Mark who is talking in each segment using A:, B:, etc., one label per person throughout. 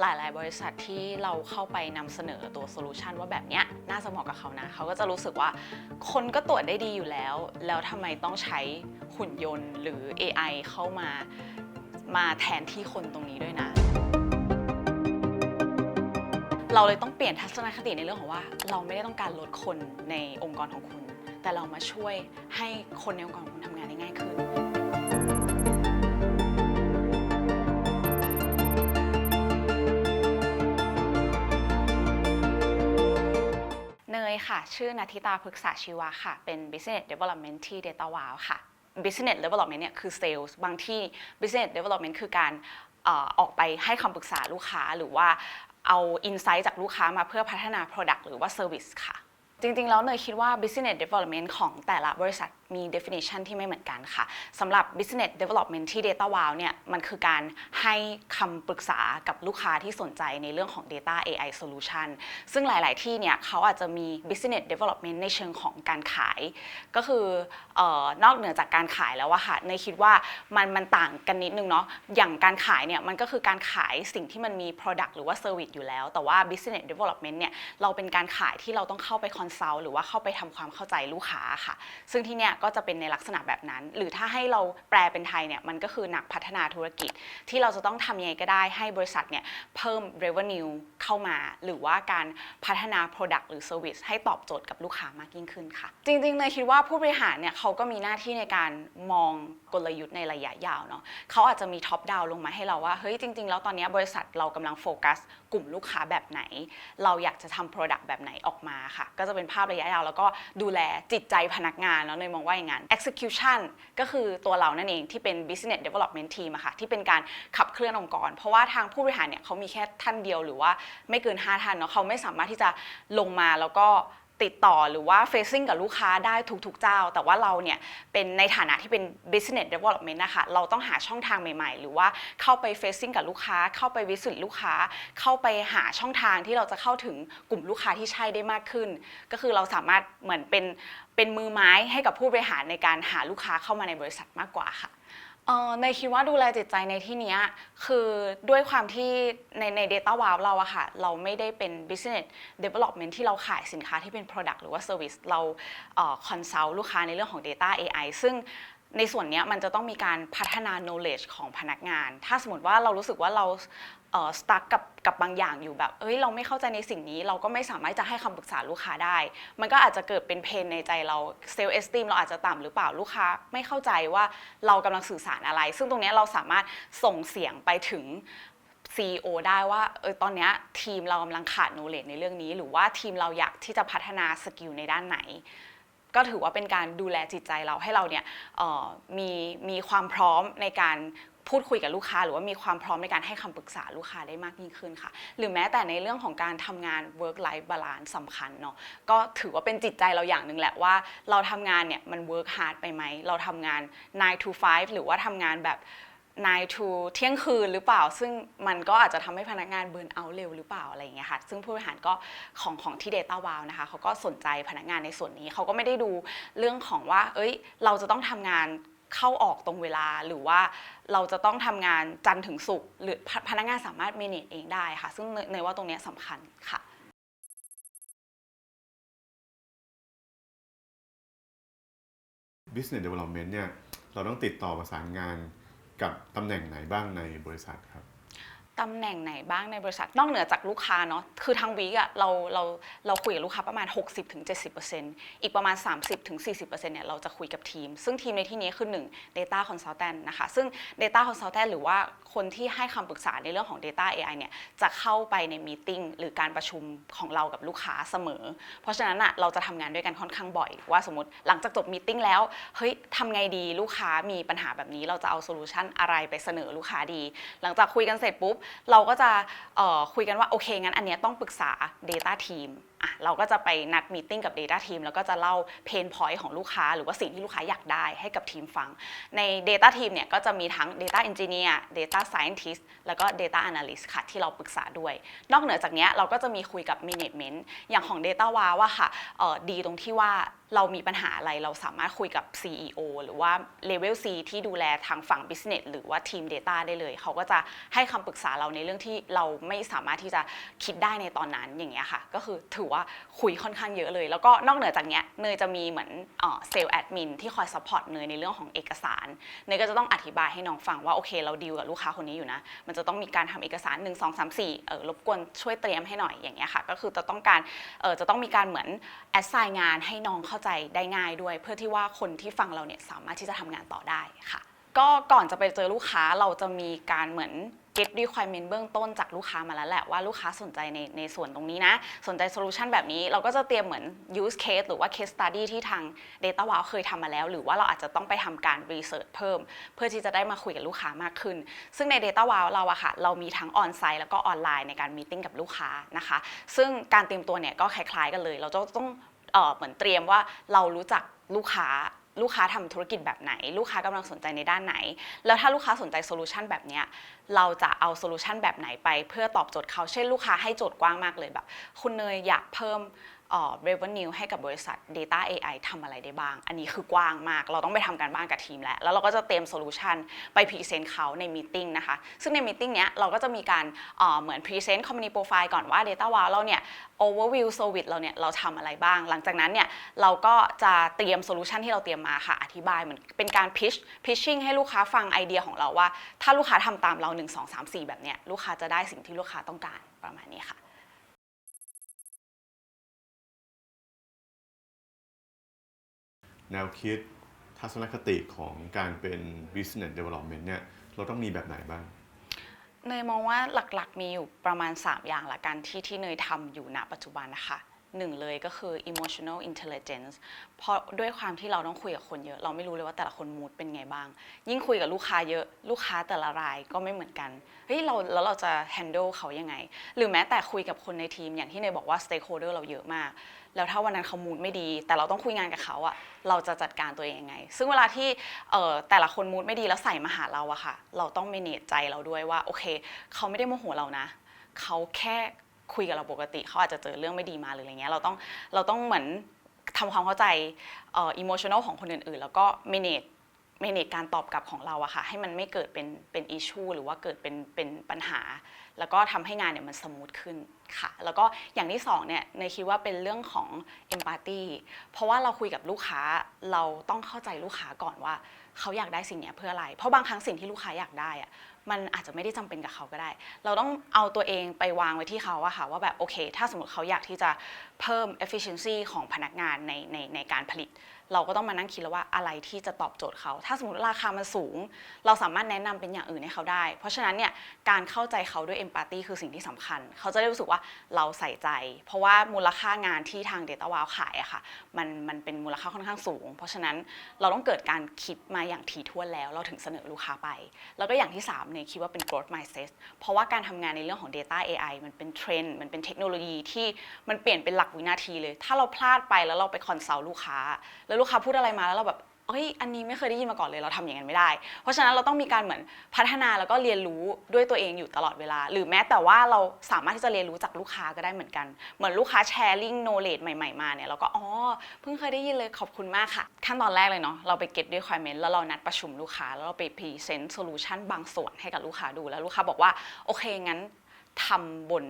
A: หลาย ๆ บริษัทที่เราเข้าไปนำเสนอตัวโซลูชันว่าแบบเนี้ยน่าจะเหมาะกับเขานะ เขาก็จะรู้สึกว่าคนก็ตรวจได้ดีอยู่แล้ว แล้วทำไมต้องใช้หุ่นยนต์หรือ AI เข้ามามาแทนที่คนตรงนี้ด้วยนะ เราเลยต้องเปลี่ยนทัศนคติในเรื่องของว่า เราไม่ได้ต้องการลดคนในองค์กรของคุณ แต่เรามาช่วยให้คนในองค์กรของคุณทำงานได้ง่ายขึ้น ค่ะ ชื่อนาทิตาพฤกษาชีวะค่ะ เป็น Business Development ที่ Data Wow ค่ะ Business Development เนี่ยคือ Sales บางที่ Business Development คือการออออกไปให้คำปรึกษาลูกค้าหรือว่าเอา Insight จากลูกค้ามาเพื่อพัฒนา Product หรือว่า Service ค่ะ จริง ๆ แล้วเนยคิดว่า business development ของแต่ละบริษัทมี definition ที่ไม่เหมือนกันค่ะสำหรับ business development ที่ data wow เนี่ยมันคือการให้คำปรึกษากับลูกค้าที่สนใจในเรื่องของ data AI solution ซึ่งหลาย ๆ ที่เนี่ยเขาอาจจะมี business development ในเชิงของการขาย ก็คือออนอกเหนือจากการขายแล้วอะค่ะเนยคิดว่ามันมันต่างกันนิดนึงเนาะอย่างการขายเนี่ยมันก็คือการขายสิ่งที่มันมี product หรือว่า service อยู่แล้ว แต่ว่า business development เนี่ยเราเป็นการขายที่เราต้องเข้าไป consult หรือว่าเข้าไปทำความเข้าใจลูกค้าค่ะ ซึ่งที่เนี่ยก็จะเป็นในลักษณะแบบนั้น หรือถ้าให้เราแปลเป็นไทยเนี่ยมันก็คือนักพัฒนาธุรกิจ ที่เราจะต้องทำยังไงก็ได้ให้บริษัทเนี่ยเพิ่ม revenue เข้ามา หรือว่าการพัฒนา product หรือ service ให้ตอบโจทย์กับลูกค้ามากยิ่งขึ้นค่ะ จริงๆเนยคิดว่าผู้บริหารเนี่ยเขาก็มีหน้าที่ในการมองกลยุทธ์ในระยะยาวเนาะเขาอาจจะมีท็อปดาวลงมาให้เราว่าเฮ้ยจริง ๆ แล้วตอนนี้บริษัทเรากำลังโฟกัสกลุ่มลูกค้าแบบไหน เราอยากจะทำ product แบบไหนออกมาค่ะ ก็จะเป็น็นภาพระยะยาว แล้วก็ดูแลจิตใจพนักงานแล้วเนยมองว่าอย่างนั้น execution ก็คือตัวเรานั่นเองที่เป็น business development team อะค่ะที่เป็นการขับเคลื่อนองค์กร เพราะว่าทางผู้บริหารเนี่ยเขามีแค่ท่านเดียวหรือว่าไม่เกิน 5 ท่านเนาะเขาไม่สามารถที่จะลงมาแล้วก็ ติดต่อหรือว่า facing กับลูกค้าได้ทุกๆเจ้า แต่ว่าเราเนี่ยเป็นในฐานะที่เป็น business development นะคะเราต้องหาช่องทางใหม่ๆ หรือว่าเข้าไป facing กับลูกค้า เข้าไปวิสิตลูกค้า เข้าไปหาช่องทางที่เราจะเข้าถึงกลุ่มลูกค้าที่ใช่ได้มากขึ้น ก็คือเราสามารถเหมือนเป็นเป็นมือไม้ให้กับผู้บริหารในการหาลูกค้าเข้ามาในบริษัทมากกว่าค่ะ เอ่อในคิดว่าดูแลจิตใจในที่เนี้ยคือด้วยความที่ในใน Data Wow เราอะค่ะ เราไม่ได้เป็น business development ที่เราขายสินค้าที่เป็น product หรือว่า service เราเอ่อ consult ลูกค้าในเรื่องของ Data AI ซึ่ง ในส่วนนี้มันจะต้องมีการพัฒนา knowledge ของพนักงาน ถ้าสมมติว่าเรารู้สึกว่าเราเออ stuck กับกับบางอย่างอยู่แบบ เอ้ย เราไม่เข้าใจในสิ่งนี้ เราก็ไม่สามารถจะให้คำปรึกษาลูกค้าได้ มันก็อาจจะเกิดเป็นเพนในใจเรา self esteem เราอาจจะต่ำหรือเปล่า ลูกค้าไม่เข้าใจว่าเรากำลังสื่อสารอะไร ซึ่งตรงนี้เราสามารถส่งเสียงไปถึง CEO ได้ว่าเออตอนนี้ทีมเรากำลังขาด knowledge ในเรื่องนี้ หรือว่าทีมเราอยากที่จะพัฒนาสกิลในด้านไหน ก็ถือว่าเป็นการดูแลจิตใจเราให้เราเนี่ยมีมีความพร้อมในการพูดคุยกับลูกค้า หรือว่ามีความพร้อมในการให้คำปรึกษาลูกค้าได้มากยิ่งขึ้นค่ะ หรือแม้แต่ในเรื่องของการทำงาน work life balance สำคัญเนาะก็ถือว่าเป็นจิตใจเราอย่างหนึ่งแหละว่า เราทำงานเนี่ยมัน work hard ไปไหมเราทำงาน 9 to 5 หรือว่าทำงานแบบ 9 to เที่ยงคืนหรือเปล่า ซึ่งมันก็อาจจะทำให้พนักงานเบิร์นเอาเร็วหรือเปล่าอะไรอย่างเงี้ยค่ะ ซึ่งผู้บริหารก็ของของที่ Data Wow นะคะเขาก็สนใจพนักงานในส่วนนี้เขาก็ไม่ได้ดูเรื่องของว่า เอ้ย เราจะต้องทำงานเข้าออกตรงเวลาหรือว่าเราจะต้องทำงานจันทร์ถึงศุกร์หรือพนักงานสามารถ manage เองได้ค่ะ ซึ่งเนยว่าตรงเนี้ยสำคัญค่ะ
B: Business Development เนี่ยเราต้องติดต่อประสานงาน กับตำแหน่งไหนบ้างในบริษัทครับ
A: ตำแหน่งไหนบ้างในบริษัทนอกเหนือจากลูกค้าเนาะคือทางวีกอะเราเราเราคุยกับลูกค้าประมาณ 60-70%อีกประมาณ 30-40%เนี่ยเราจะคุยกับทีม ซึ่งทีมในที่นี้คือ 1 Data Consultant นะคะ ซึ่ง Data Consultant หรือว่าคนที่ให้คำปรึกษาในเรื่องของ Data AI เนี่ยจะเข้าไปในมีติ้งหรือการประชุมของเรากับลูกค้าเสมอ เพราะฉะนั้นอะเราจะทำงานด้วยกันค่อนข้างบ่อย ว่าสมมติหลังจากจบมีติ้งแล้วเฮ้ยทำไงดีลูกค้ามีปัญหาแบบนี้เราจะเอาโซลูชันอะไรไปเสนอลูกค้าดี หลังจากคุยกันเสร็จปุ๊บเราก็จะคุยกันว่าโอเคงั้นอันเนี้ยต้องปรึกษา Data Team อะเราก็จะไปนัดมีติ้งกับ Data Team แล้วก็จะเล่าเพนพอยต์ของลูกค้า หรือว่าสิ่งที่ลูกค้าอยากได้ให้กับทีมฟัง ใน Data Team เนี่ยก็จะมีทั้ง Data Engineer Data Scientist แล้วก็ Data Analyst ค่ะที่เราปรึกษาด้วย นอกเหนือจากนี้เราก็จะมีคุยกับ Management อย่างของ Data w o w ว่าค่ะออดีตรงที่ว่าเรามีปัญหาอะไรเราสามารถคุยกับ CEO หรือว่า Level C ที่ดูแลทางฝั่ง Business หรือว่าทีม Data ได้เลย เขาก็จะให้คำปรึกษาเราในเรื่องที่เราไม่สามารถที่จะคิดได้ในตอนนั้นอย่างเงี้ยค่ะ ก็คือถือว่าคุยค่อนข้างเยอะเลย แล้วก็นอกเหนือจากเนี้ยเนยจะมีเหมือนเซลล์แอดมินที่คอยซัพพอร์ตเนยในเรื่องของเอกสารเนยก็จะต้องอธิบายให้น้องฟังว่าโอเคเราดีลกับลูกค้าคนนี้อยู่นะ มันจะต้องมีการทำเอกสาร 1 2 3 4เออรบกวนช่วยเตรียมให้หน่อยอย่างเงี้ยค่ะ ก็คือจะต้องการเออจะต้องมีการเหมือนแอดไซน์งานให้น้องเข้าใจได้ง่ายด้วย เพื่อที่ว่าคนที่ฟังเราเนี่ยสามารถที่จะทำงานต่อได้ค่ะก็ก่อนจะไปเจอลูกค้าเราจะมีการเหมือน get requirement เบื้องต้นจากลูกค้ามาแล้วแหละว่าลูกค้าสนใจในในส่วนตรงนี้นะ สนใจโซลูชันแบบนี้ เราก็จะเตรียมเหมือน use case หรือว่า case study ที่ทาง Data Wow เคยทำมาแล้ว หรือว่าเราอาจจะต้องไปทำการ research เพิ่ม เพื่อที่จะได้มาคุยกับลูกค้ามากขึ้น ซึ่งใน Data Wow เราอะค่ะเรามีทั้ง on site แล้วก็ออนไลน์ในการมีติ้งกับลูกค้านะคะ ซึ่งการเตรียมตัวเนี่ยก็คล้ายๆกันเลย เราจะต้องเออเหมือนเตรียมว่าเรารู้จักลูกค้าลูกค้าทำธุรกิจแบบไหน ลูกค้ากำลังสนใจในด้านไหน แล้วถ้าลูกค้าสนใจโซลูชันแบบเนี้ย เราจะเอาโซลูชันแบบไหนไป เพื่อตอบโจทย์เขาเช่นลูกค้าให้โจทย์กว้างมากเลยแบบ คุณเนยอยากเพิ่มเออ revenue ให้กับบริษัท Data AI ทำอะไรได้บ้าง อันนี้คือกว้างมาก เราต้องไปทำการบ้านกับทีมแล้ว แล้วเราก็จะเตรียมโซลูชันไปพรีเซนต์เขาในมีติ้งนะคะ ซึ่งในมีติ้งเนี้ยเราก็จะมีการเออเหมือนพรีเซนต์ company profile ก่อนว่า Data Wow เราเนี่ย overview service เราเนี่ย เราทำอะไรบ้าง หลังจากนั้นเนี่ย เราก็จะเตรียมโซลูชันที่เราเตรียมมาค่ะ อธิบายเหมือนเป็นการ pitch pitching ให้ลูกค้าฟังไอเดียของเราว่า ถ้าลูกค้าทำตามเรา1 2 3 4 แบบเนี้ยลูกค้าจะได้สิ่งที่ลูกค้าต้องการประมาณนี้ค่ะ
B: แนวคิดทัศนคติของการเป็น business development เนี่ยเราต้องมีแบบไหนบ้าง
A: เนยมองว่าหลักๆมีอยู่ประมาณ 3 อย่างละกันที่ที่เนยทำอยู่ณปัจจุบันนะคะ หนึ่งเลยก็คือ emotional intelligence เพราะด้วยความที่เราต้องคุยกับคนเยอะ เราไม่รู้เลยว่าแต่ละคนมูดเป็นไงบ้าง ยิ่งคุยกับลูกค้าเยอะ ลูกค้าแต่ละรายก็ไม่เหมือนกัน เฮ้ยเราแล้วเราจะ handle เขายังไง หรือแม้แต่คุยกับคนในทีมอย่างที่เนยบอกว่า stakeholder เราเยอะมาก แล้วถ้าวันนั้นเขามูดไม่ดี แต่เราต้องคุยงานกับเขาอะเราจะจัดการตัวเองยังไง ซึ่งเวลาที่เอ่อแต่ละคนมูดไม่ดีแล้วใส่มาหาเราอะค่ะ เราต้องเมเนจใจเราด้วยว่าโอเค เขาไม่ได้โมโหเรานะ เขาแค่ คุยกับเราปกติเขาอาจจะเจอเรื่องไม่ดีมาหรืออะไรเงี้ยเราต้องเราต้องเหมือนทำความเข้าใจอ่อ emotional ของคนอื่นๆ แล้วก็ manage manage การตอบกลับของเราอะค่ะให้มันไม่เกิดเป็นเป็น issue หรือว่าเกิดเป็นเป็นปัญหา แล้วก็ทำให้งานเนี่ยมันสมูทขึ้นค่ะ แล้วก็อย่างที่สองเนี่ยในคิดว่าเป็นเรื่องของ empathy เพราะว่าเราคุยกับลูกค้าเราต้องเข้าใจลูกค้าก่อนว่า เขาอยากได้สิ่งเนี้ยเพื่ออะไร เพราะบางครั้งสิ่งที่ลูกค้าอยากได้อะ มันอาจจะไม่ได้จำเป็นกับเขาก็ได้ เราต้องเอาตัวเองไปวางไว้ที่เขาอะค่ะว่าแบบโอเค ถ้าสมมติเขาอยากที่จะเพิ่ม efficiency ของพนักงานในในในการผลิต เราก็ต้องมานั่งคิดแล้วว่าอะไรที่จะตอบโจทย์เขา ถ้าสมมติราคามันสูง เราสามารถแนะนำเป็นอย่างอื่นให้เขาได้ เพราะฉะนั้นเนี่ยการเข้าใจเขาด้วย empathy คือสิ่งที่สำคัญ เขาจะได้รู้สึกว่าเราใส่ใจ เพราะว่ามูลค่างานที่ทาง Data Wow ขายอะค่ะมันมันเป็นมูลค่าค่อนข้างสูง เพราะฉะนั้นเราต้องเกิดการคิดมาอย่างถี่ถ้วนแล้ว เราถึงเสนอลูกค้าไป แล้วก็อย่างที่3เนี่ยคิดว่าเป็น growth mindset เพราะว่าการทำงานในเรื่องของ Data AI มันเป็นเทรนด์มันเป็นเทคโนโลยีที่มันเปลี่ยนเป็นหลักวินาทีเลย ถ้าเราพลาดไปแล้วเราไปคอนซัลท์ลูกค้าแล้วลูกค้าพูดอะไรมาแล้วเราแบบเฮ้ยอันนี้ไม่เคยได้ยินมาก่อนเลยเราทำอย่างนั้นไม่ได้ เพราะฉะนั้นเราต้องมีการเหมือนพัฒนาแล้วก็เรียนรู้ด้วยตัวเองอยู่ตลอดเวลา หรือแม้แต่ว่าเราสามารถที่จะเรียนรู้จากลูกค้าก็ได้เหมือนกัน เหมือนลูกค้าแชร์ลิงโนเลดใหม่ๆมาเนี่ยเราก็อ๋อเพิ่งเคยได้ยินเลยขอบคุณมากค่ะ ขั้นตอนแรกเลยเนาะเราไป get requirement แล้วเรานัดประชุมลูกค้าแล้วเราไป present solution บางส่วนให้กับลูกค้าดูแล้วลูกค้าบอกว่าโอเคงั้นทำบน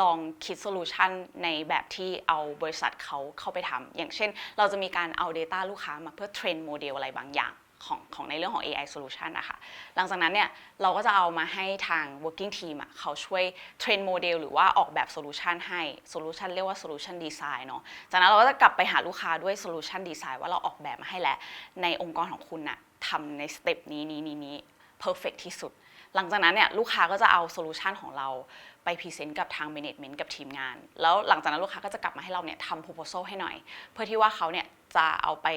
A: ลองคิดโซลูชันในแบบที่เอาบริษัทเขาเข้าไปทำอย่างเช่น เราจะมีการเอา Data ลูกค้ามาเพื่อเทรนโมเดลอะไรบางอย่างของของในเรื่องของ AI solution นะคะหลังจากนั้นเนี่ยเราก็จะเอามาให้ทาง working team อะเขาช่วยเทรนโมเดลหรือว่าออกแบบโซลูชันให้โซลูชันเรียกว่า solution design เนาะจากนั้นเราก็จะกลับไปหาลูกค้าด้วย solution design ว่าเราออกแบบมาให้แล้ว ในองค์กรของคุณน่ะทำในสเต็ปนี้นี้นี้นี้ perfect ที่สุด หลังจากนั้นเนี่ยลูกค้าก็จะเอาโซลูชันของเราไปพรีเซนต์กับทางเมเนจเมนต์กับทีมงาน แล้วหลังจากนั้นลูกค้าก็จะกลับมาให้เราเนี่ยทำโพสโซ่ให้หน่อย เพื่อที่ว่าเขาเนี่ย จะเอาไป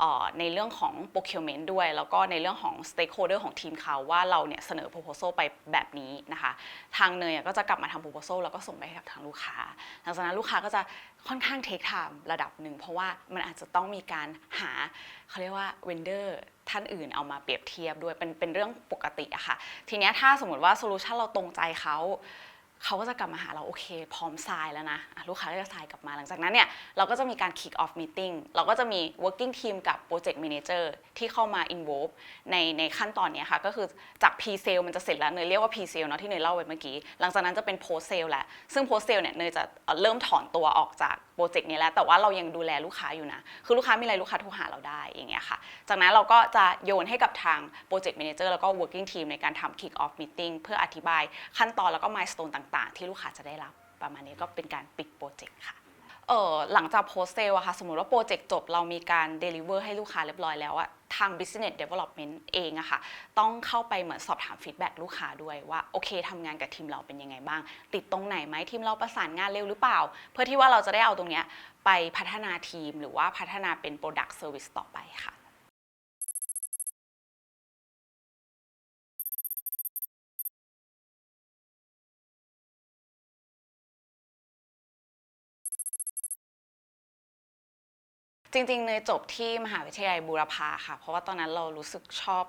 A: ออในเรื่องของ procurement ด้วย แล้วก็ในเรื่องของ stakeholder ของทีมเขาว่าเราเนี่ยเสนอ proposal ไปแบบนี้นะคะ ทางเนยก็จะกลับมาทำ proposal แล้วก็ส่งไปให้กับทางลูกค้า หลังจากนั้นลูกค้าก็จะค่อนข้าง take time ระดับหนึ่ง เพราะว่ามันอาจจะต้องมีการหาเขาเรียกว่า vendor ท่านอื่นเอามาเปรียบเทียบด้วยเป็นเป็นเรื่องปกติอะค่ะ ทีนี้ถ้าสมมติว่าโซลูชันเราตรงใจเขา เขาก็จะกลับมาหาเราโอเค พร้อมทรายแล้วนะะลูกค้าก็จะทรายกลับมาหลังจากนั้นเนี่ยเราก็จะมีการ kick off meeting เราก็จะมี working team กับ project manager ที่เข้ามา involve ในในขั้นตอนนี้ค่ะ ก็คือจาก pre sale มันจะเสร็จแล้วเนยเรียกว่า pre sale เนาะที่เนยเล่าไปเมื่อกี้ หลังจากนั้นจะเป็น post sale แหละ ซึ่ง post sale เนี่ยเนยจะเริ่มถอนตัวออกจาก โปรเจกต์นี้แล้ว แต่ว่าเรายังดูแลลูกค้าอยู่นะ คือลูกค้ามีอะไรลูกค้าโทรหาเราได้อย่างเงี้ยค่ะ จากนั้นเราก็จะโยนให้กับทางโปรเจกต์แมเนเจอร์แล้วก็ Working Team ในการทำ Kick Off Meeting เพื่ออธิบายขั้นตอนแล้วก็ Milestone ต่างๆ ที่ลูกค้าจะได้รับประมาณนี้ก็เป็นการปิดโปรเจกต์ค่ะเออหลังจากโพสเซลอะค่ะ สมมติว่าโปรเจกต์จบเรามีการ deliver ให้ลูกค้าเรียบร้อยแล้วอะ ทาง business development เองอะค่ะต้องเข้าไปเหมือนสอบถามฟีดแบ็ลูกค้าด้วยว่าโอเคทำงานกับทีมเราเป็นยังไงบ้าง ติดตรงไหนไหมทีมเราประสานงานเร็วหรือเปล่า เพื่อที่ว่าเราจะได้เอาตรงเนี้ยไปพัฒนาทีมหรือว่าพัฒนาเป็น product service ต่อไปค่ะ จริงๆเนยจบที่มหาวิทยาลัยบูรพาค่ะ เพราะว่าตอนนั้นเรารู้สึกชอบ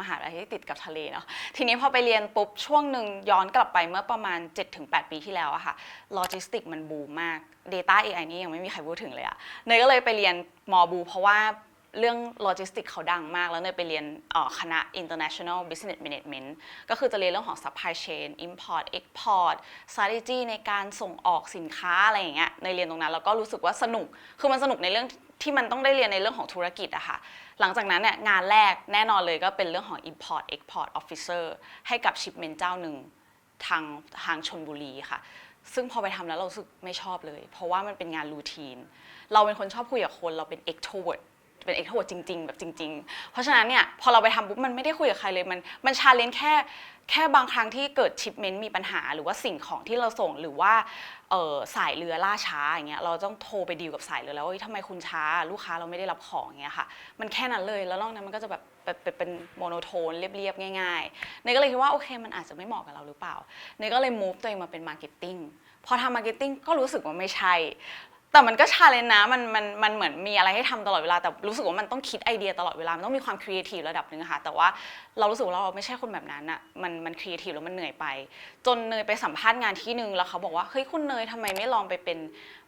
A: มหาวิทยาลัยที่ติดกับทะเลเนาะทีนี้พอไปเรียนปุ๊บช่วงหนึ่งย้อนกลับไปเมื่อประมาณ 7-8 ปีที่แล้วอะค่ะโลจิสติกมันบูมมาก Data AI นี่ยังไม่มีใครพูดถึงเลยอะเนยก็เลยไปเรียนมอบู เพราะว่า เรื่องโลจิสติกเขาดังมาก แล้วเนยไปเรียนคณะ International Business Management ก็คือจะเรียนเรื่องของ supply chain import export strategy ในการส่งออกสินค้าอะไรอย่างเงี้ยในเรียนตรงนั้นแล้วก็รู้สึกว่าสนุก คือมันสนุกในเรื่องที่มันต้องได้เรียนในเรื่องของธุรกิจอะค่ะ หลังจากนั้นเนี่ยงานแรกแน่นอนเลยก็เป็นเรื่องของ import export officer ให้กับ shipment เจ้าหนึ่งทางทางชนบุรีค่ะซึ่งพอไปทำแล้วเราสึกไม่ชอบเลย เพราะว่ามันเป็นงานรูทีน เราเป็นคนชอบคุยกับคน เราเป็น extrovert เป็น extrovert จริง ๆ แบบจริง ๆ เพราะฉะนั้นเนี่ยพอเราไปทำปุ๊บมันไม่ได้คุยกับใครเลยมันมันชาเลนจ์แค่แค่บางครั้งที่เกิดชิปเมนต์มีปัญหา หรือว่าสิ่งของที่เราส่งหรือว่าเอ่อสายเรือล่าช้าอย่างเงี้ยเราต้องโทรไปดีลกับสายเรือแล้วว่าเฮ้ยทำไมคุณช้าลูกค้าเราไม่ได้รับของอย่างเงี้ยค่ะ มันแค่นั้นเลยแล้วนอกนั้นมันก็จะแบบแบบแบบเป็นโมโนโทนเรียบๆง่ายๆเนยก็เลยคิดว่าโอเคมันอาจจะไม่เหมาะกับเราหรือเปล่าเนยก็เลย move ตัวเองมาเป็นมาร์เก็ตติ้งพอทำมาร์เก็ตติ้งก็รู้สึกว่าไม่ใช่ แต่มันก็ชาเลนจ์นะมันมันมันเหมือนมีอะไรให้ทำตลอดเวลา แต่รู้สึกว่ามันต้องคิดไอเดียตลอดเวลา มันต้องมีความครีเอทีฟระดับหนึ่งค่ะ แต่ว่าเรารู้สึกว่าเราไม่ใช่คนแบบนั้นอะมันมันครีเอทีฟแล้วมันเหนื่อยไป จนเนยไปสัมภาษณ์งานที่หนึ่งแล้วเขาบอกว่า เฮ้ย คุณเนยทำไมไม่ลองไปเป็น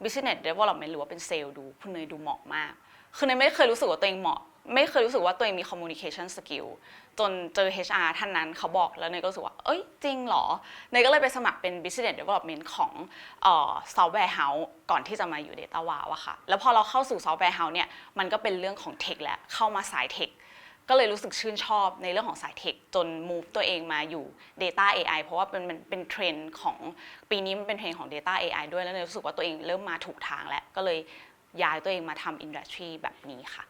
A: business development หรือว่าเป็นเซลล์ดู คุณเนยดูเหมาะมาก คือเนยไม่เคยรู้สึกว่าตัวเองเหมาะ ไม่เคยรู้สึกว่าตัวเองมี communication skill จนเจอ HR ท่านนั้นเขาบอกแล้วเนยก็รู้สึกว่า เอ้ย จริงเหรอเนยก็เลยไปสมัครเป็น business development ของออ software house ก่อนที่จะมาอยู่ data wow อะค่ะ แล้วพอเราเข้าสู่ software house เนี่ย มันก็เป็นเรื่องของ tech แล้ว เข้ามาสาย tech ก็เลยรู้สึกชื่นชอบในเรื่องของสายเทค จน move ตัวเองมาอยู่ Data AI เพราะว่าเป็นมันเป็นเทรนด์ของปีนี้มันเป็นเทรนด์ของ Data AI ด้วยแล้วเนยรู้สึกว่าตัวเองเริ่มมาถูกทางแล้วก็เลยย้ายตัวเองมาทำ industry แบบนี้ค่ะ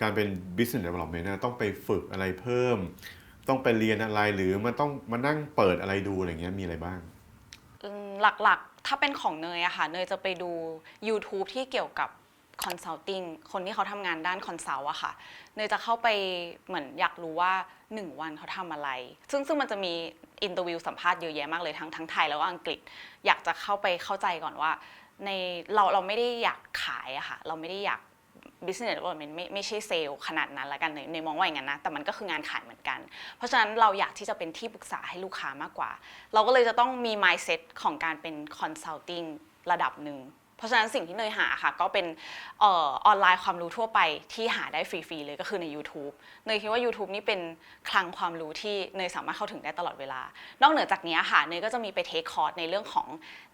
B: การเป็น business development นะต้องไปฝึกอะไรเพิ่ม ต้องไปเรียนอะไรหรือมันต้องมานั่งเปิดอะไรดูอะไรเงี้ยมีอะไรบ้าง
A: หลักๆ ถ้าเป็นของเนยอะค่ะ เนยจะไปดู YouTube ที่เกี่ยวกับ consulting คนที่เขาทำงานด้าน consult อะค่ะ เนยจะเข้าไปเหมือนอยากรู้ว่า 1 วันเขาทำอะไร ซึ่งซึ่งมันจะมีอินเตอร์วิวสัมภาษณ์เยอะแยะมากเลยทั้งทั้งไทยแล้วก็อังกฤษ อยากจะเข้าไปเข้าใจก่อนว่า ในเราเราไม่ได้อยากขายอะค่ะ เราไม่ได้อยาก business development ไม่ไม่ใช่เซลล์ขนาดนั้นละกันในในมองว่าอย่างนั้นนะ แต่มันก็คืองานขายเหมือนกัน เพราะฉะนั้นเราอยากที่จะเป็นที่ปรึกษาให้ลูกค้ามากกว่า เราก็เลยจะต้องมี mindset ของการเป็น consulting ระดับหนึ่ง เพราะฉะนั้นสิ่งที่เนยหาค่ะก็เป็นออออนไลน์ความรู้ทั่วไปที่หาได้ฟรีๆเลยก็คือใน YouTube เนยคิดว่า YouTube นี่เป็นคลังความรู้ที่เนยสามารถเข้าถึงได้ตลอดเวลา นอกเหนือจากนี้ค่ะเนยก็จะมีไปเทคคอร์สในเรื่องของ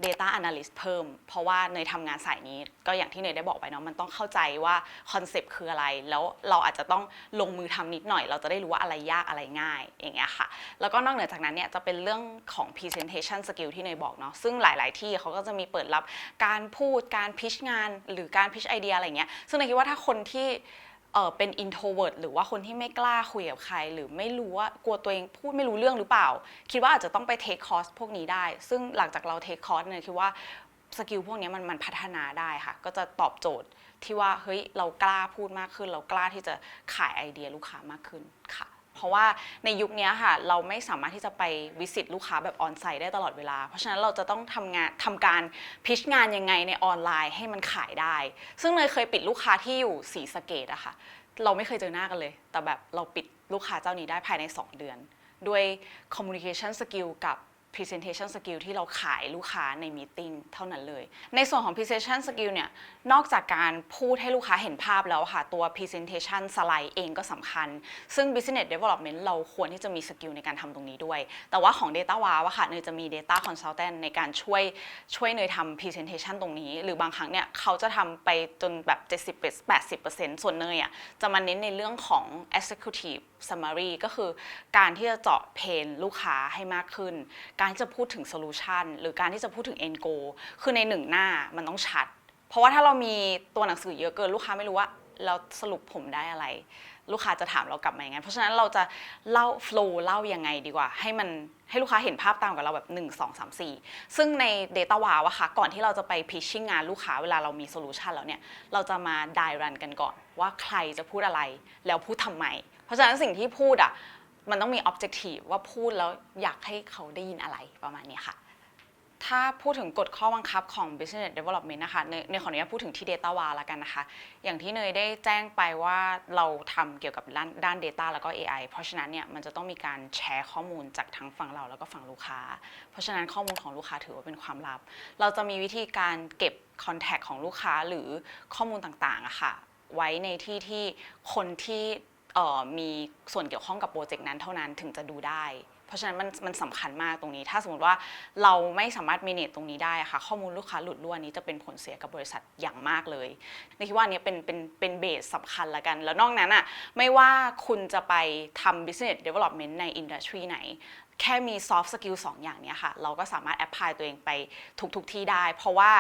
A: Data Analyst เพิ่ม เพราะว่าเนยทำงานสายนี้ก็อย่างที่เนยได้บอกไปเนาะมันต้องเข้าใจว่าคอนเซปต์คืออะไร แล้วเราอาจจะต้องลงมือทำนิดหน่อย เราจะได้รู้ว่าอะไรยากอะไรง่ายอย่างเงี้ยค่ะแล้วก็นอกเหนือจากนั้นเนี่ยจะเป็นเรื่องของ presentation skill ที่เนยบอกเนาะซึ่งหลาย ๆ ที่เขาก็จะมีเปิดรับการพูดการพิชงาน หรือการพิชไอเดียอะไรเงี้ยซึ่งเนยคิดว่าถ้าคนที่เออเป็น introvert หรือว่าคนที่ไม่กล้าคุยกับใคร หรือไม่รู้ว่ากลัวตัวเองพูดไม่รู้เรื่องหรือเปล่า คิดว่าอาจจะต้องไปเทคคอร์สพวกนี้ได้ ซึ่งหลังจากเราเทคคอร์สเนี่ยคิดว่าสกิลพวกนี้มันมันพัฒนาได้ค่ะ ก็จะตอบโจทย์ที่ว่าเฮ้ยเรากล้าพูดมากขึ้น เรากล้าที่จะขายไอเดียลูกค้ามากขึ้นค่ะ เพราะว่าในยุคนี้ค่ะ เราไม่สามารถที่จะไปวิสิตลูกค้าแบบออนไซต์ได้ตลอดเวลา เพราะฉะนั้นเราจะต้องทำงานทำการพิชงานยังไงในออนไลน์ให้มันขายได้ ซึ่งเนยเคยปิดลูกค้าที่อยู่สีสะเกตอะค่ะ เราไม่เคยเจอหน้ากันเลย แต่แบบเราปิดลูกค้าเจ้านี้ได้ภายใน 2 เดือน ด้วย communication skill กับ presentation skill ที่เราขายลูกค้าในมีติ้งเท่านั้นเลย ในส่วนของ presentation skill เนี่ย นอกจากการพูดให้ลูกค้าเห็นภาพแล้วค่ะ ตัว presentation สไลด์เองก็สำคัญ ซึ่ง business development เราควรที่จะมีสกิลในการทำตรงนี้ด้วย แต่ว่าของ data wow อะค่ะเนยจะมี data consultant ในการช่วยช่วยเนยทำ presentation ตรงนี้ หรือบางครั้งเนี่ยเขาจะทำไปจนแบบ 70-80%ส่วนเนยอะจะมาเน้นในเรื่องของ executive summary ก็คือการที่จะเจาะเพนลูกค้าให้มากขึ้นการที่จะพูดถึง solution หรือการที่จะพูดถึง end goal คือในหนึ่งหน้ามันต้องชัด เพราะว่าถ้าเรามีตัวหนังสือเยอะเกินลูกค้าไม่รู้ว่าเราสรุปผมได้อะไร ลูกค้าจะถามเรากลับมาอย่างไงเพราะฉะนั้นเราจะเล่า flow เล่ายังไงดีกว่า ให้มันให้ลูกค้าเห็นภาพตามกับเราแบบ 1 2 3 4 ซึ่งใน Data Wow อะค่ะก่อนที่เราจะไป pitching งานลูกค้าเวลาเรามี solution แล้วเนี่ย เราจะมา die run กันก่อน ว่าใครจะพูดอะไรแล้วพูดทำไม เพราะฉะนั้นสิ่งที่พูดอะ มันต้องมี objective ว่าพูดแล้วอยากให้เขาได้ยินอะไรประมาณนี้ค่ะ ถ้าพูดถึงกฎข้อบังคับของ business development นะคะเนยเนยขออนุญาตพูดถึงที่ data w a แล้วกันนะคะ อย่างที่เนยได้แจ้งไปว่าเราทำเกี่ยวกับด้านด้าน data แล้วก็ AI เพราะฉะนั้นเนี่ยมันจะต้องมีการแชร์ข้อมูลจากทั้งฝั่งเราแล้วก็ฝั่งลูกค้า เพราะฉะนั้นข้อมูลของลูกค้าถือว่าเป็นความลับ เราจะมีวิธีการเก็บ contact ของลูกค้าหรือข้อมูลต่างๆอะค่ะไว้ในที่ที่คนที่ มีส่วนเกี่ยวข้องกับโปรเจกต์นั้นเท่านั้นถึงจะดูได้ เพราะฉะนั้นมันมันสำคัญมากตรงนี้ ถ้าสมมติว่าเราไม่สามารถ manage ตรงนี้ได้ค่ะ ข้อมูลลูกค้าหลุดรั่วนี้จะเป็นผลเสียกับบริษัทอย่างมากเลยในคิดว่าอันนี้เป็นเป็นเป็นเบสสำคัญละกัน แล้วนอกนั้นอะไม่ว่าคุณจะไปทำ business development ใน industry ไหนแค่มี soft skill 2อย่างนี้ค่ะ เราก็สามารถ apply ตัวเองไปทุกทุกๆที่ได้ เพราะว่า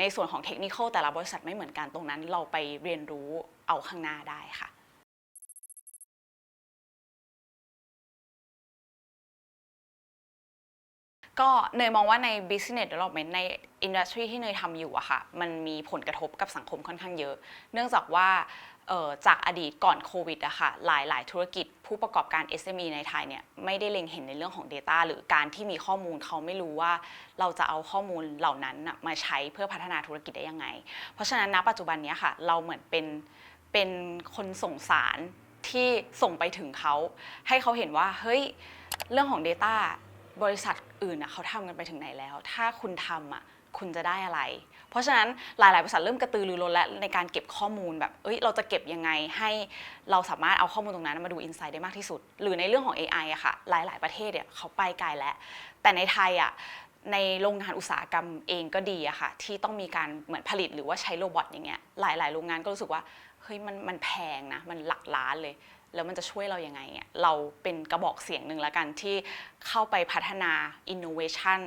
A: ในส่วนของเทคนิคแต่ละบริษัทไม่เหมือนกันตรงนั้น เราไปเรียนรู้เอาข้างหน้าได้ค่ะ ก็เนยมองว่าใน business development ใน industry ที่เนยทำอยู่อะค่ะ มันมีผลกระทบกับสังคมค่อนข้างเยอะ เนื่องจากว่าจากอดีตก่อนโควิดอะค่ะ หลายหลายธุรกิจผู้ประกอบการ SME ในไทยเนี่ยไม่ได้เล็งเห็นในเรื่องของ Data หรือการที่มีข้อมูลเขาไม่รู้ว่าเราจะเอาข้อมูลเหล่านั้นมาใช้เพื่อพัฒนาธุรกิจได้ยังไง เพราะฉะนั้นณปัจจุบันนี้ค่ะ เราเหมือนเป็นเป็นคนส่งสารที่ส่งไปถึงเขา ให้เขาเห็นว่าเฮ้ยเรื่องของ Data บริษัทอื่นนะเขาทำกันไปถึงไหนแล้ว ถ้าคุณทำอะคุณจะได้อะไร เพราะฉะนั้นหลาย ๆ บริษัทเริ่มกระตือรือร้นและในการเก็บข้อมูลแบบ เอ้ย เราจะเก็บยังไงให้เราสามารถเอาข้อมูลตรงนั้นมาดูอินไซด์ได้มากที่สุด หรือในเรื่องของ AI อะค่ะ หลาย ๆ ประเทศเนี่ยเขาไปไกลแล้ว แต่ในไทยอะในโรงงานอุตสาหกรรมเองก็ดีอะค่ะ ที่ต้องมีการเหมือนผลิตหรือว่าใช้โรบอทอย่างเงี้ย หลาย ๆ โรงงานก็รู้สึกว่า เฮ้ย มัน มันแพงนะ มันหลักล้านเลย แล้วมันจะช่วยเรายังไงอะเราเป็นกระบอกเสียงหนึ่งแล้วกันที่เข้าไปพัฒนา innovation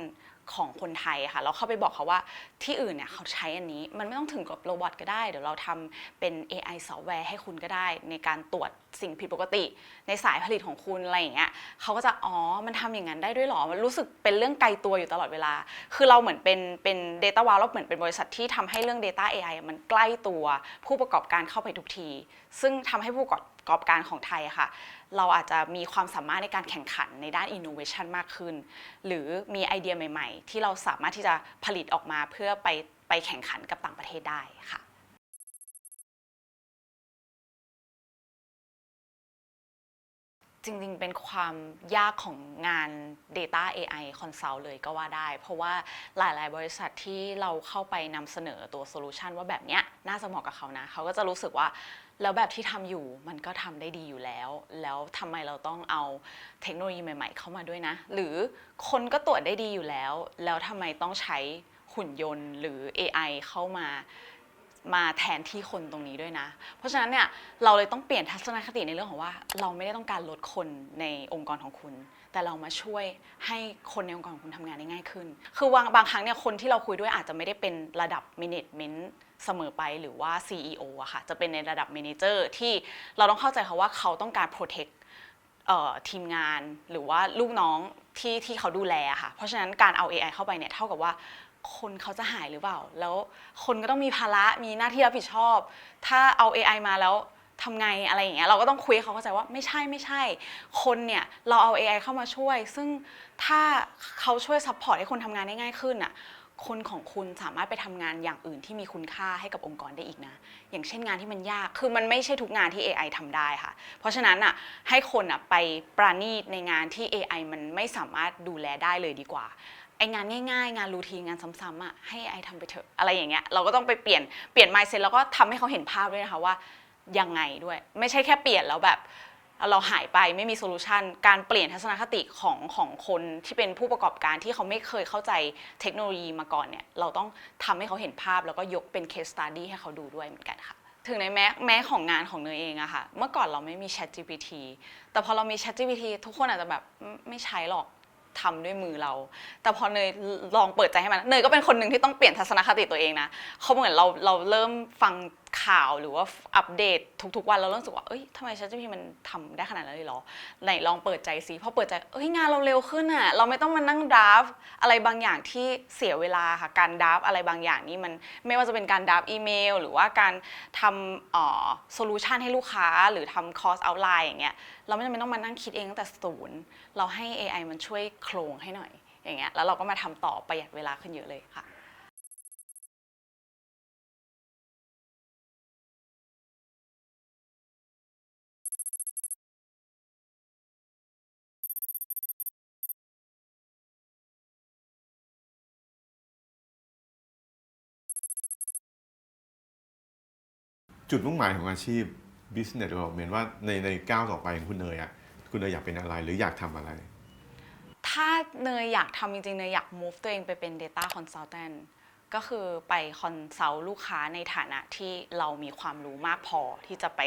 A: ของคนไทยค่ะ เราเข้าไปบอกเขาว่าที่อื่นเนี่ยเขาใช้อันนี้ มันไม่ต้องถึงกับโรบอทก็ได้ เดี๋ยวเราทำเป็น AI ซอฟต์แวร์ให้คุณก็ได้ ในการตรวจสิ่งผิดปกติ ในสายผลิตของคุณอะไรอย่างเงี้ยเขาก็จะอ๋อมันทำอย่างนั้นได้ด้วยหรอ มันรู้สึกเป็นเรื่องไกลตัวอยู่ตลอดเวลา คือเราเหมือนเป็นเป็น Data w o w เราเหมือนเป็นบริษัทที่ทำให้เรื่อง Data AI อะมันใกล้ตัวผู้ประกอบการเข้าไปทุกที ซึ่งทำให้ผู้ประกอบ กอบการของไทยค่ะ เราอาจจะมีความสามารถในการแข่งขันในด้าน innovation มากขึ้น หรือมีไอเดียใหม่ ๆ ที่เราสามารถที่จะผลิตออกมาเพื่อไปไปแข่งขันกับต่างประเทศได้ค่ะจริงๆ เป็นความยากของงาน Data AI Consult เลยก็ว่าได้ เพราะว่าหลายๆ บริษัทที่เราเข้าไปนำเสนอตัวโซลูชันว่าแบบเนี้ยน่าจะเหมาะกับเขานะ เขาก็จะรู้สึกว่า แล้วแบบที่ทำอยู่มันก็ทำได้ดีอยู่แล้ว แล้วทำไมเราต้องเอาเทคโนโลยีใหม่ ๆ เข้ามาด้วยนะ หรือคนก็ตรวจได้ดีอยู่แล้ว แล้วทำไมต้องใช้หุ่นยนต์หรือ AI เข้ามามาแทนที่คนตรงนี้ด้วยนะ เพราะฉะนั้นเนี่ยเราเลยต้องเปลี่ยนทัศนคติในเรื่องของว่า เราไม่ได้ต้องการลดคนในองค์กรของคุณ แต่เรามาช่วยให้คนในองค์กรของคุณทำงานได้ง่ายขึ้น คือบางบางครั้งเนี่ยคนที่เราคุยด้วยอาจจะไม่ได้เป็นระดับ management เสมอไปหรือว่า CEO อะค่ะ จะเป็นในระดับ manager ที่เราต้องเข้าใจเขาว่าเขาต้องการ protect เอ่อทีมงานหรือว่าลูกน้องที่ที่เขาดูแลค่ะ เพราะฉะนั้นการเอา AI เข้าไปเนี่ยเท่ากับว่าคนเขาจะหายหรือเปล่า แล้วคนก็ต้องมีภาระมีหน้าที่รับผิดชอบ ถ้าเอา AI มาแล้ว ทำไงอะไรอย่างเงี้ยเราก็ต้องคุยให้เขาเข้าใจว่าไม่ใช่ไม่ใช่ คนเนี่ยเราเอา AI เข้ามาช่วย ซึ่งถ้าเขาช่วยซัพพอร์ตให้คนทำงานได้ง่ายขึ้นอะคนของคุณสามารถไปทำงานอย่างอื่นที่มีคุณค่าให้กับองค์กรได้อีกนะ อย่างเช่นงานที่มันยากคือมันไม่ใช่ทุกงานที่ AI ทำได้ค่ะ เพราะฉะนั้นอะให้คนอะไปปราณีตในงานที่ AI มันไม่สามารถดูแลได้เลยดีกว่า ไองานง่ายๆ งานรูทีนงานซ้ำๆอะให้ AI ทำไปเถอะอะไรอย่างเงี้ยเราก็ต้องไปเปลี่ยนเปลี่ยน mindset แล้วก็ทำให้เขาเห็นภาพด้วยนะคะว่า ยังไงด้วย ไม่ใช่แค่เปลี่ยนแล้วแบบเราหายไปไม่มีโซลูชันการเปลี่ยนทัศนคติของของคนที่เป็นผู้ประกอบการที่เขาไม่เคยเข้าใจเทคโนโลยีมาก่อนเนี่ยเราต้องทำให้เขาเห็นภาพแล้วก็ยกเป็น case study ให้เขาดูด้วยเหมือนกันค่ะถึงในแม้แม้ของงานของเนยเองอะค่ะ เมื่อก่อนเราไม่มี Chat GPT แต่พอเรามี Chat GPT ทุกคนอาจจะแบบไม่ไม่ใช้หรอกทำด้วยมือเรา แต่พอเนยลองเปิดใจให้มัน เนยก็เป็นคนหนึ่งที่ต้องเปลี่ยนทัศนคติตัวเองนะเขาเหมือนเราเราเริ่มฟัง ข่าวหรือว่าอัปเดตทุกๆวันเราเริ่มรู้สึกว่าเอ้ยทำไม Chat GPT มันทำได้ขนาดนั้นเลยเหรอไหนลองเปิดใจซิพอเปิดใจเอ้ยงานเราเร็วขึ้นอะเราไม่ต้องมานั่งดราฟอะไรบางอย่างที่เสียเวลาค่ะการดราฟอะไรบางอย่างนี่มันไม่ว่าจะเป็นการดราฟอีเมล หรือว่าการทำอ๋อโซลูชันให้ลูกค้าหรือทำคอร์สเอาไลน์อย่างเงี้ยเราไม่จำเป็นต้องมานั่งคิดเองตั้งแต่ศูนย์เราให้ AI มันช่วยโครงให้หน่อยอย่างเงี้ยแล้วเราก็มาทำต่อประหยัดเวลาขึ้นเยอะเลยค่ะ
B: จุดมุ่งหมายของอาชีพ business development ว่าในในก้าวต่อไปของคุณเนยอะคุณเนยอยากเป็นอะไรหรืออยากทำอะไร
A: ถ้าเนยอยากทำจริงๆ เนยอยาก move ตัวเองไปเป็น data consultant ก็คือไปคอนซัลท์ลูกค้าในฐานะที่เรามีความรู้มากพอที่จะไป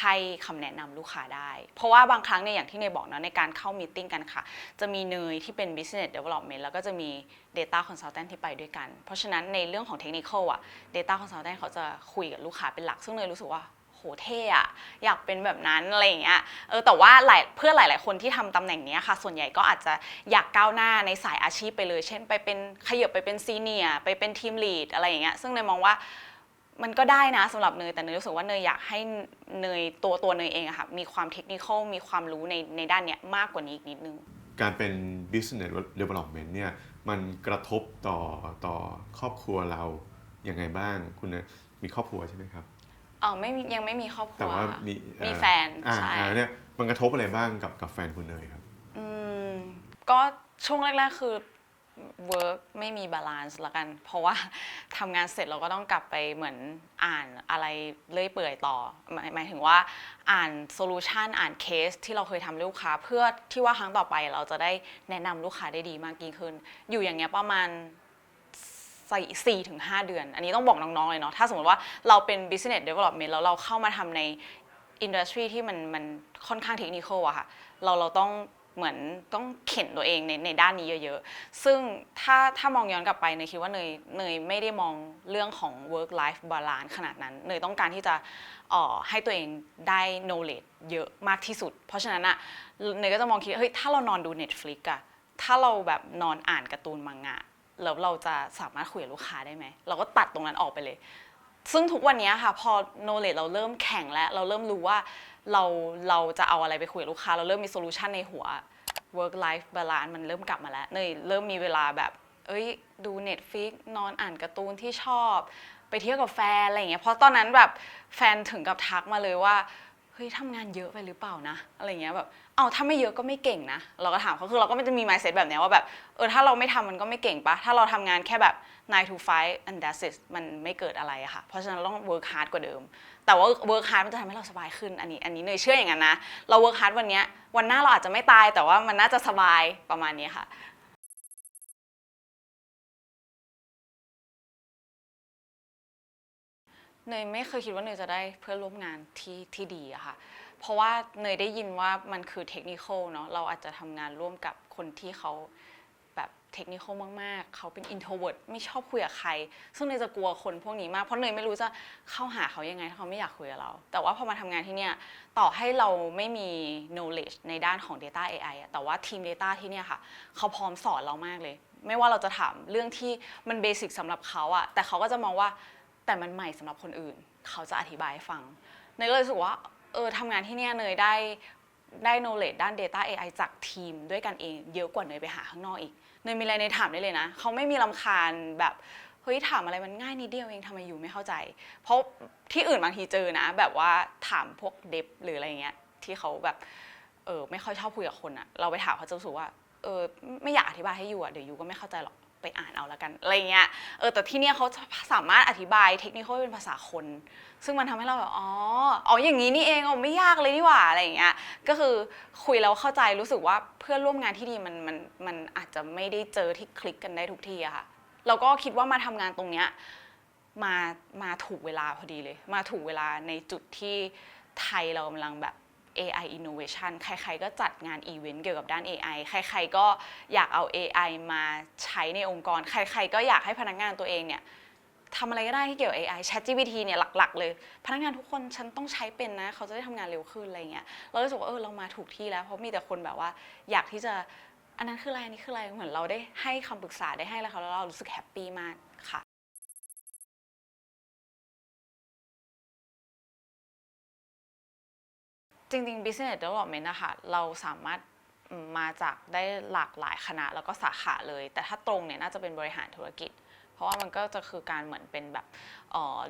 A: ให้คำแนะนำลูกค้าได้ เพราะว่าบางครั้งเนี่ยอย่างที่เนยบอกเนอะในการเข้ามีติ้งกันค่ะ จะมีเนยที่เป็น business development แล้วก็จะมี data consultant ที่ไปด้วยกัน เพราะฉะนั้นในเรื่องของ technical อะ data consultant เขาจะคุยกับลูกค้าเป็นหลัก ซึ่งเนยรู้สึกว่าโหเท่อะอยากเป็นแบบนั้นอะไรอย่างเงี้ยเออแต่ว่าหลายเพื่อนหลาย ๆ คนที่ทำตำแหน่งนี้ค่ะ ส่วนใหญ่ก็อาจจะอยากก้าวหน้าในสายอาชีพไปเลย เช่น ไปเป็นขยับไปเป็นซีเนียไปเป็นทีมลีดอะไรอย่างเงี้ยซึ่งเนยมองว่า มันก็ได้นะสำหรับเนยแต่เนยรู้สึกว่าเนยอยากให้เนยตัวตัวเนยเองอะค่ะมีความเทคนิคมีความรู้ในในด้านเนี้ยมากกว่านี้อีกนิดนึง
B: การเป็น business development เนี่ยมันกระทบต่อต่อครอบครัวเรายังไงบ้างคุณเนยมีครอบครัวใช่ไหมครับ
A: เออไม่มียังไม่มีครอบครั
B: แต่
A: ว
B: ว่ามีเอ่อ
A: มีแฟน
B: อ่า
A: ใช่
B: อ่าเนี่ยมันกระทบอะไรบ้างกับกับแฟนคุณเนยครับ
A: อืมก็ช่วงแรกๆคือ work ไม่มีบาลานซ์ละกัน เพราะว่าทำงานเสร็จเราก็ต้องกลับไปเหมือนอ่านอะไรเลื่อยเปื่อยต่อหมายหมายถึงว่าอ่านโซลูชันอ่านเคสที่เราเคยทำให้ลูกค้า เพื่อที่ว่าครั้งต่อไปเราจะได้แนะนำลูกค้าได้ดีมากยิ่งขึ้น อยู่อย่างเงี้ยประมาณ สี่ถึงห้าเดือน อันนี้ต้องบอกน้อง ๆ เลยเนาะถ้าสมมติว่าเราเป็น business development แล้วเราเข้ามาทำในอินดัสทรีที่มันมันค่อนข้างเทคนิคอะค่ะ เราเราต้อง เหมือนต้องเข็นตัวเองในในด้านนี้เยอะๆ ซึ่งถ้าถ้ามองย้อนกลับไปเนยคิดว่าเนยเนยไม่ได้มองเรื่องของ work life balance ขนาดนั้น เนยต้องการที่จะอ่อให้ตัวเองได้ knowledge เยอะมากที่สุด เพราะฉะนั้นอะเนยก็จะมองคิดเฮ้ยถ้าเรานอนดู Netflix อะถ้าเราแบบนอนอ่านการ์ตูนมังงะแล้วเราจะสามารถคุยกับลูกค้าได้ไหม เราก็ตัดตรงนั้นออกไปเลย ซึ่งทุกวันนี้ค่ะพอ knowledge เราเริ่มแข็งแล้ว เราเริ่มรู้ว่า เราเราจะเอาอะไรไปคุยกับลูกค้า เราเริ่มมีโซลูชันในหัว work life balance มันเริ่มกลับมาแล้วเนยเริ่มมีเวลาแบบ เอ้ย ดู Netflix นอนอ่านการ์ตูนที่ชอบ ไปเที่ยวกับแฟนอะไรอย่างเงี้ยเพราะตอนนั้นแบบแฟนถึงกับทักมาเลยว่า เฮ้ยทำงานเยอะไปหรือเปล่านะอะไรเงี้ยแบบเอาถ้าไม่เยอะก็ไม่เก่งนะ เราก็ถามเขาคือเราก็ไม่จะมี mindset แบบเนี้ยว่าแบบเออถ้าเราไม่ทำมันก็ไม่เก่งปะถ้าเราทำงานแค่แบบ9 to 5 and that's it มันไม่เกิดอะไรอะค่ะ เพราะฉะนั้นเราต้อง work hard กว่าเดิม แต่ว่า work hard มันจะทำให้เราสบายขึ้นอันนี้อันนี้เนยเชื่ออย่างนั้นนะเรา work hard วันเนี้ยวันหน้าเราอาจจะไม่ตายแต่ว่ามันน่าจะสบายประมาณนี้ค่ะ เนยไม่เคยคิดว่าเนยจะได้เพื่อนร่วมงานที่ที่ดีอะค่ะ เพราะว่าเนยได้ยินว่ามันคือเทคนิคอลเนาะเราอาจจะทำงานร่วมกับคนที่เขาแบบเทคนิคมากๆ เขาเป็น introvert ไม่ชอบคุยกับใคร ซึ่งเนยจะกลัวคนพวกนี้มาก เพราะเนยไม่รู้จะเข้าหาเขายังไงถ้าเขาไม่อยากคุยกับเรา แต่ว่าพอมาทำงานที่เนี่ยต่อให้เราไม่มี knowledge ในด้านของ data AI อะแต่ว่าทีม data ที่เนี่ยค่ะ เขาพร้อมสอนเรามากเลย ไม่ว่าเราจะถามเรื่องที่มันเบสิกสำหรับเขาอะแต่เขาก็จะมองว่า แต่มันใหม่สำหรับคนอื่น เขาจะอธิบายให้ฟังเนยก็เลยรู้สึกว่าเออทำงานที่เนี่ยเนยได้ได้ knowledge ด้าน Data AI จากทีมด้วยกันเองเยอะกว่าเนยไปหาข้างนอกอีก เนยมีอะไรเนยถามได้เลยนะ เขาไม่มีลำคาญแบบเฮ้ยถามอะไรมันง่ายนิดเดียวเองทำไมอยู่ไม่เข้าใจ เพราะที่อื่นบางทีเจอนะ แบบว่าถามพวกเดฟหรืออะไรเงี้ยที่เขาแบบเออไม่ค่อยชอบคุยกับคนอะเราไปถามเขาจะรู้สึกว่าเออไม่อยากอธิบายให้อยู่อะเดี๋ยวยูก็ไม่เข้าใจหรอก ไปอ่านเอาละกันอะไรเงี้ยเออแต่ที่เนี่ยเขาสามารถอธิบายเทคนิคเป็นภาษาคน ซึ่งมันทำให้เราแบบอ๋ออ๋ออย่างนี้นี่เองอ๋อไม่ยากเลยนี่หว่าอะไรเงี้ยก็คือคุยแล้วเข้าใจรู้สึกว่าเพื่อนร่วมงานที่ดีมันมันมันอาจจะไม่ได้เจอที่คลิกกันได้ทุกที่อะค่ะเราก็คิดว่ามาทำงานตรงเนี้ยมามาถูกเวลาพอดีเลย มาถูกเวลาในจุดที่ไทยเรากำลังแบบ AI innovation ใครๆก็จัดงานอีเวนต์เกี่ยวกับด้าน AI ใครๆก็อยากเอา AI มาใช้ในองค์กร ใครๆก็อยากให้พนักงานตัวเองเนี่ยทำอะไรก็ได้ที่เกี่ยวกับ AI ChatGPT เนี่ยหลัก ๆ เลย พนักงานทุกคนฉันต้องใช้เป็นนะ เขาจะได้ทำงานเร็วขึ้นอะไรเงี้ยเรารู้สึกว่าเออเรามาถูกที่แล้ว เพราะมีแต่คนแบบว่า อยากที่จะอันนั้นคืออะไรอันนี้คืออะไรเหมือนเราได้ให้คำปรึกษาได้ให้แล้วเขาแล้วเรารู้สึกแฮปปี้มาก จริงๆ business development นะคะเราสามารถมาจากได้หลากหลายคณะแล้วก็สาขาเลย แต่ถ้าตรงเนี่ยน่าจะเป็นบริหารธุรกิจ เพราะว่ามันก็จะคือการเหมือนเป็นแบบ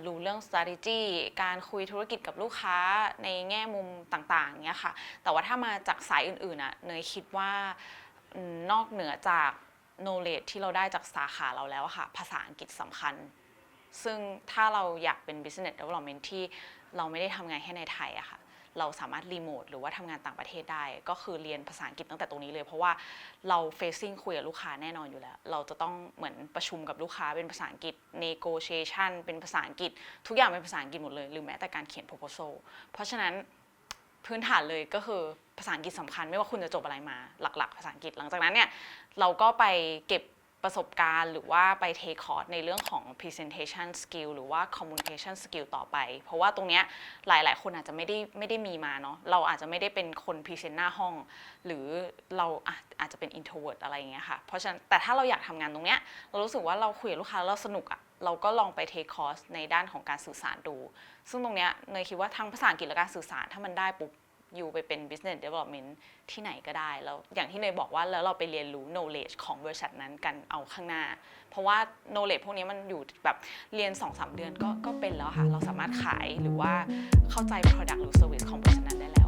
A: รู้เรื่อง strategy การคุยธุรกิจกับลูกค้าในแง่มุมต่างๆเนี้ยค่ะ แต่ว่าถ้ามาจากสายอื่นๆอะเนยคิดว่านอกเหนือจาก knowledge ที่เราได้จากสาขาเราแล้วค่ะ ภาษาอังกฤษสำคัญ ซึ่งถ้าเราอยากเป็น business development ที่เราไม่ได้ทำงานแค่ในไทยอะค่ะ เราสามารถรีโมทหรือว่าทำงานต่างประเทศได้ ก็คือเรียนภาษาอังกฤษตั้งแต่ตรงนี้เลย เพราะว่าเรา facing คุยกับลูกค้าแน่นอนอยู่แล้ว เราจะต้องเหมือนประชุมกับลูกค้าเป็นภาษาอังกฤษ negotiation เป็นภาษาอังกฤษ ทุกอย่างเป็นภาษาอังกฤษหมดเลย หรือแม้แต่การเขียน proposal เพราะฉะนั้นพื้นฐานเลยก็คือภาษาอังกฤษสำคัญ ไม่ว่าคุณจะจบอะไรมาหลัก ๆ ภาษาอังกฤษหลังจากนั้นเนี่ยเราก็ไปเก็บ ประสบการณ์หรือว่าไปเทคคอร์สในเรื่องของ presentation skill หรือว่า communication skill ต่อไป เพราะว่าตรงเนี้ยหลาย ๆ คนอาจจะไม่ได้ไม่ได้มีมาเนาะเราอาจจะไม่ได้เป็นคนพรีเซนต์หน้าห้อง หรือเราอาจจะเป็น introvert อะไรอย่างเงี้ยค่ะเพราะฉะนั้นแต่ถ้าเราอยากทำงานตรงเนี้ยเรารู้สึกว่าเราคุยกับลูกค้าเราสนุกอะเราก็ลองไปเทคคอร์สในด้านของการสื่อสารดู ซึ่งตรงเนี้ยเนยคิดว่าทั้งภาษาอังกฤษและการสื่อสารถ้ามันได้ปุ๊บ ยู่ไปเป็น business development ที่ไหนก็ได้ แล้วอย่างที่เนยบอกว่าแล้วเราไปเรียนรู้ knowledge ของบริษัทนั้นกันเอาข้างหน้า เพราะว่า knowledge พวกนี้มันอยู่แบบเรียน 2-3 เดือนก็ก็เป็นแล้วค่ะ เราสามารถขายหรือว่าเข้าใจ product หรือ service ของบริษัทนั้นได้แล้ว